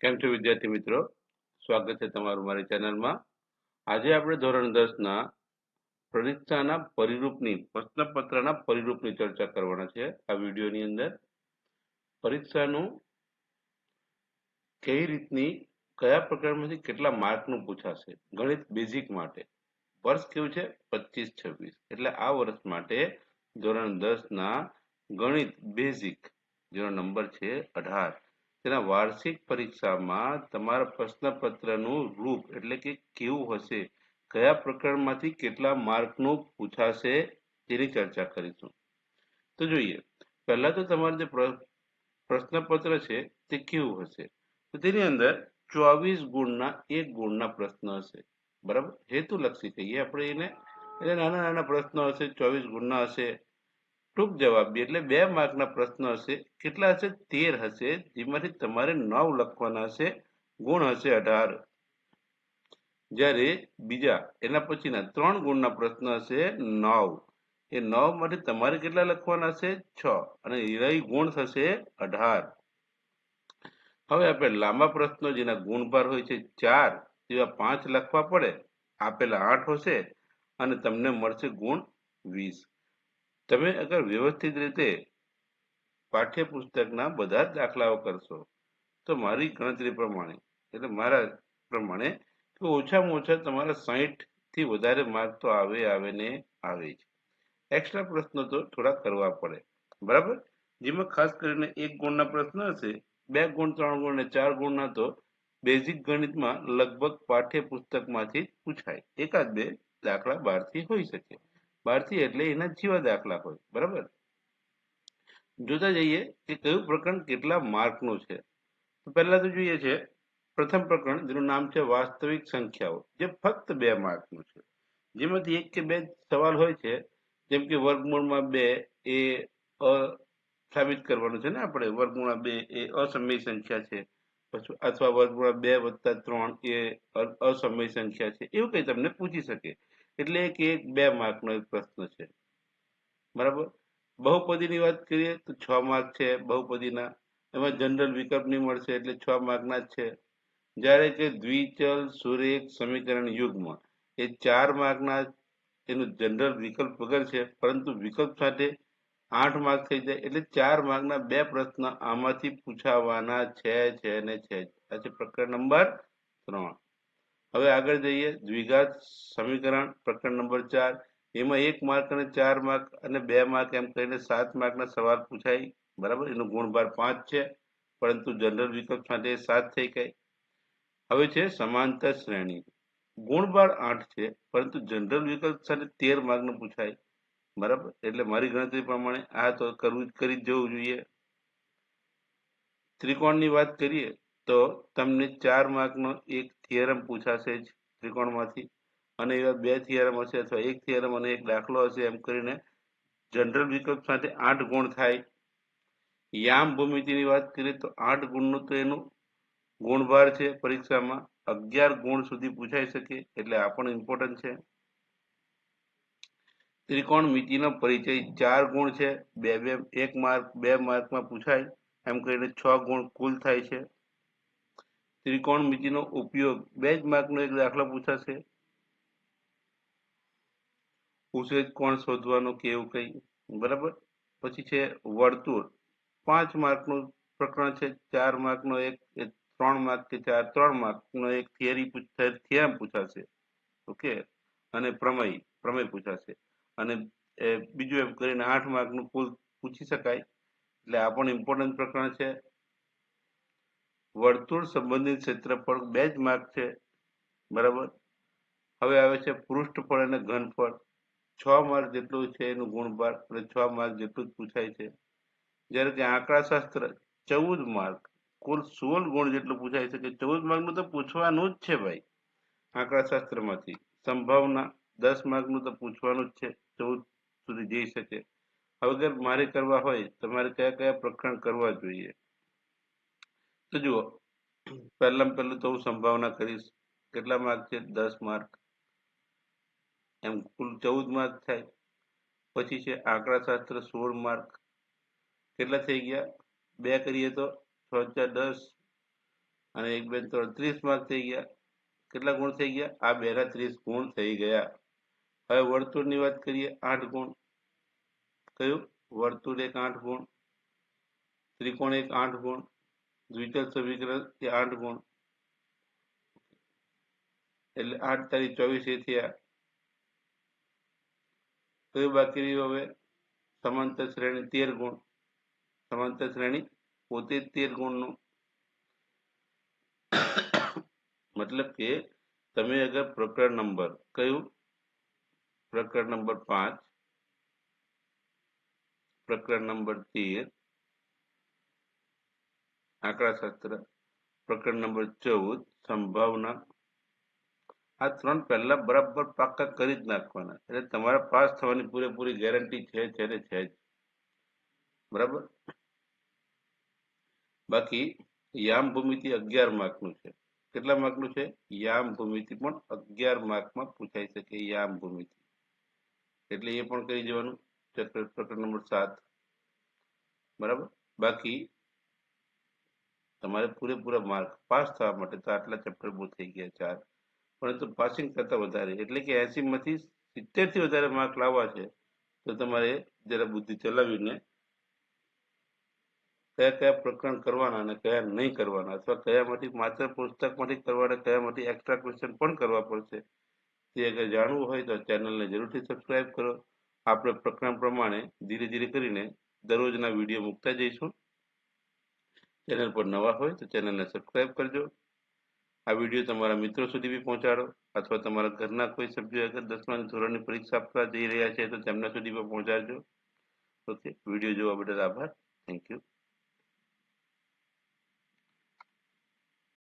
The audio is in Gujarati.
કેમ છો વિદ્યાર્થી મિત્રો? સ્વાગત છે તમારું મારી ચેનલમાં. આજે આપણે ધોરણ દસના પરીક્ષાના પરિરૂપની, પ્રશ્નપત્રના પરિરૂપની ચર્ચા કરવાના છે. આ વિડીયોની અંદર પરીક્ષાનું કઈ રીતની, કયા પ્રકારમાંથી કેટલા માર્કનું પૂછાશે? ગણિત બેઝિક માટે. વર્ષ કેવું છે? પચીસ, છવ્વીસ. એટલે આ વર્ષ માટે ધોરણ દસના ગણિત બેઝિક જેનો નંબર છે અઢાર. તેના વાર્ષિક પરીક્ષામાં તમારા પ્રશ્નપત્રનું રૂપ એટલે કે કેવું હશે, કયા પ્રકરણમાંથી કેટલા માર્કનું પૂછાશે તેની ચર્ચા કરીશું. તો જોઈએ, પહેલા તો તમારું જે પ્રશ્નપત્ર છે તે કેવું હશે? તો તેની અંદર ચોવીસ ગુણના એક ગુણના પ્રશ્ન હશે. બરાબર? હેતુલક્ષી કહીએ આપણે એને. એટલે નાના નાના પ્રશ્નો હશે, ચોવીસ ગુણના હશે. ટૂંક જવાબી એટલે બે માર્કના પ્રશ્ન હશે. કેટલા હશે? તેર હશે. જેમાંથી તમારે નવ લખવાના હશે. ગુણ હશે અઢાર. જ્યારે બીજા, એના પછીના ત્રણ ગુણના પ્રશ્ન હશે નવ. એ નવમાંથી તમારે કેટલા લખવાના હશે? છ. અને રહી ગુણ થશે અઢાર. હવે આપણે લાંબા પ્રશ્નો જેના ગુણભાર હોય છે ચાર, જેવા પાંચ લખવા પડે, આપેલા આઠ હશે અને તમને મળશે ગુણ વીસ. તમે અગર વ્યવસ્થિત રીતે પાઠ્યપુસ્તકના બધા જ દાખલાઓ કરશો, તો મારી ગણતરી પ્રમાણે, એટલે મારા પ્રમાણે કે ઓછામાં ઓછા તમારા સાહીઠથી વધારે માર્ક તો આવે આવે ને આવે જ. એક્સ્ટ્રા પ્રશ્નો તો થોડા કરવા પડે. બરાબર? જેમાં ખાસ કરીને એક ગુણના પ્રશ્ન હશે, બે ગુણ, ત્રણ ગુણ ને ચાર ગુણના તો બેઝિક ગણિતમાં લગભગ પાઠ્યપુસ્તકમાંથી પૂછાય. એકાદ બે દાખલા બહારથી હોઈ શકે. બહારથી એટલે એના જેવા દાખલા હોય, બરાબર? જોતા જઈએ કે કયું પ્રકરણ કેટલા માર્કનું છે. તો પહેલા તો જોઈએ છે, પ્રથમ પ્રકરણ જેનું નામ છે વાસ્તવિક સંખ્યાઓ, જે ફક્ત બે માર્કનું છે. જેમાંથી એક કે બે સવાલ હોય છે, જેમ કે વર્ગમૂળમાં બે એ સાબિત કરવાનું છે ને આપણે, વર્ગમૂળમાં બે એ અસમય સંખ્યા છે, પછી અથવા વર્ગમૂળમાં બે વત્તા ત્રણ એ અસમય સંખ્યા છે, એવું કંઈ તમને પૂછી શકે. એટલે કે એક બે માર્કનો એક પ્રશ્ન છે. બરાબર? બહુપદીની વાત કરીએ તો છ માર્ક છે બહુપદીના. એમાં જનરલ વિકલ્પની મળશે એટલે છ માર્કના જ છે. જ્યારે કે દ્વિચલ સુરેખ સમીકરણ યુગમાં એ ચાર માર્કના એનું જનરલ વિકલ્પ વગર છે. પરંતુ વિકલ્પ સાથે આઠ માર્ક થઈ જાય એટલે ચાર માર્કના બે પ્રશ્ન આમાંથી પૂછાવાના છે છે ને છે. આ છે પ્રકરણ નંબર ત્રણ. હવે આગળ જઈએ. દ્વિઘાત સમીકરણ, પ્રકરણ નંબર ચાર. એમાં એક માર્ક અને ચાર માર્ક અને બે માર્ક એમ કરીને સાત માર્કના સવાલ પૂછાય. બરાબર? એનો ગુણભાર પાંચ છે. પરંતુ જનરલ વિકલ્પ માટે સાત થઈ ગઈ. હવે છે સમાંતર શ્રેણી. ગુણભાર આઠ છે, પરંતુ જનરલ વિકલ્પ સાથે તેર માર્કનું પૂછાય. બરાબર? એટલે મારી ગણતરી પ્રમાણે આ તો કરવું કરી જ જવું જોઈએ. ત્રિકોણની વાત કરીએ. તો તમને ચાર માર્કનો એક થિયરમ પૂછાશે જ ત્રિકોણમાંથી. અને એવા બે થિયરમ હશે અથવા એક થિયરમ અને એક દાખલો હશે એમ કરીને જનરલ વિકલ્પ સાથે આઠ ગુણ થાય. યામ ભૂમિતિની વાત કરીએ તો આઠ ગુણનું તો એનું ગુણભાર છે પરીક્ષામાં. અગિયાર ગુણ સુધી પૂછાઈ શકે એટલે આ પણ ઇમ્પોર્ટન્ટ છે. ત્રિકોણ મિતિનો પરિચય ચાર ગુણ છે, બે બે, એક માર્ક, બે માર્કમાં પૂછાય એમ કરીને છ ગુણ કુલ થાય છે. ત્રિકોણ મિતિનો ઉપયોગ. બે જ માર્કનો એક દાખલો પૂછાશે. ઉછેદ કોણ શોધવાનો કે એવું બરાબર? પછી છે વર્તુળ. પાંચ માર્કનું પ્રકરણ છે, ચાર માર્કનો એક ત્રણ માર્ક કે ચાર, ત્રણ માર્કનો એક થિયરી થિયમ પૂછાશે. ઓકે? અને પ્રમેય પ્રમેય પૂછાશે. અને બીજું એમ કરીને આઠ માર્કનું કુલ પૂછી શકાય. એટલે આ પણ ઇમ્પોર્ટન્ટ પ્રકરણ છે. વર્તુળ સંબંધિત ક્ષેત્રફળ બે જ માર્ક છે. બરાબર? હવે આવે છે પૃષ્ઠફળ અને ઘનફળ. છ માર્ક જેટલું છે એનું ગુણભાર અને છ માર્ક જેટલું જ પૂછાય છે. જ્યારે કે આંકડાશાસ્ત્ર ચૌદ માર્ક કુલ સોળ ગુણ જેટલું પૂછાય છે કે ચૌદ માર્કનું તો પૂછવાનું જ છે ભાઈ, આંકડાશાસ્ત્રમાંથી. સંભાવના, દસ માર્કનું તો પૂછવાનું જ છે, ચૌદ સુધી જઈ શકે. હવે મારે કરવા હોય, તમારે કયા કયા પ્રકરણ કરવા જોઈએ? તો જુઓ પહેલામાં પહેલું તો હું સંભાવના કરીશ, કેટલા માર્ક છે? દસ માર્ક. એમ કુલ ચૌદ માર્ક થાય. પછી છે આંકડાશાસ્ત્ર સોળ માર્ક. કેટલા થઈ ગયા? બે કરીએ તો છ ચાર દસ અને એક, બે, ત્રણ ત્રીસ માર્ક થઈ ગયા. કેટલા ગુણ થઈ ગયા? આ બેના ત્રીસ ગુણ થઈ ગયા. હવે વર્તુળની વાત કરીએ, આઠ ગુણ. કયું? વર્તુળ એક આઠ ગુણ. ત્રિકોણ એક આઠ ગુણ. દ્વિચલ સમીકરણ એ આઠ ગુણ. એટલે આઠ તારીખ ચોવીસ એ થયા. કયું બાકી રહ્યું હવે સમાંતર શ્રેણી તેર ગુણ. સમાંતર શ્રેણી પોતે તેર ગુણનું. મતલબ કે તમે અગર પ્રકરણ નંબર કયું? પ્રકરણ નંબર પાંચ. પ્રકરણ નંબર તેર. આંકડાશાસ્ત્ર પ્રકરણ નંબર ચૌદ, સંભાવના. આ ત્રણ પહેલા બરાબર પાક્કા કરી જ નાખવાના. એટલે તમારે પાસ થવાની પૂરેપૂરી ગેરંટી છે છે ને છે જ. બરાબર? બાકી, યામ ભૂમિતિ અગિયાર માર્કનું છે. કેટલા માર્કનું છે? યામ ભૂમિતિ પણ અગિયાર માર્કમાં પૂછાઈ શકે યામ ભૂમિતિ. એટલે એ પણ કરી જવાનું પ્રકરણ નંબર સાત. બરાબર? બાકી તમારે પૂરેપૂરા માર્ક પાસ થવા માટે તો આટલા ચેપ્ટર બહુ થઈ ગયા ચાર. પરંતુ પાસિંગ કરતાં વધારે. એટલે કે એસીમાંથી સિત્તેરથી વધારે માર્ક લાવવા છે, તો તમારે જરા બુદ્ધિ ચલાવીને કયા કયા પ્રકરણ કરવાના અને કયા નહીં કરવાના અથવા કયામાંથી માત્ર પુસ્તકમાંથી કરવાના કયામાંથી એક્સ્ટ્રા ક્વેશ્ચન પણ કરવા પડશે. તે અગર જાણવું હોય તો ચેનલને જરૂરથી સબસ્ક્રાઇબ કરો. આપણે પ્રકરણ પ્રમાણે ધીરે ધીરે કરીને દરરોજના વીડિયો મૂકતા જઈશું. ચેનલ પર નવા હોય તો ચેનલને સબસ્ક્રાઇબ કરજો. આ વીડિયો તમારા મિત્રો સુધી બી પહોંચાડો અથવા તમારા ઘરના કોઈ સભ્યો અગર દસમા ધોરણની પરીક્ષા આપવા જઈ રહ્યા છે તો તેમના સુધી પણ પહોંચાડજો. ઓકે, વીડિયો જોવા બદલ આભાર. Thank you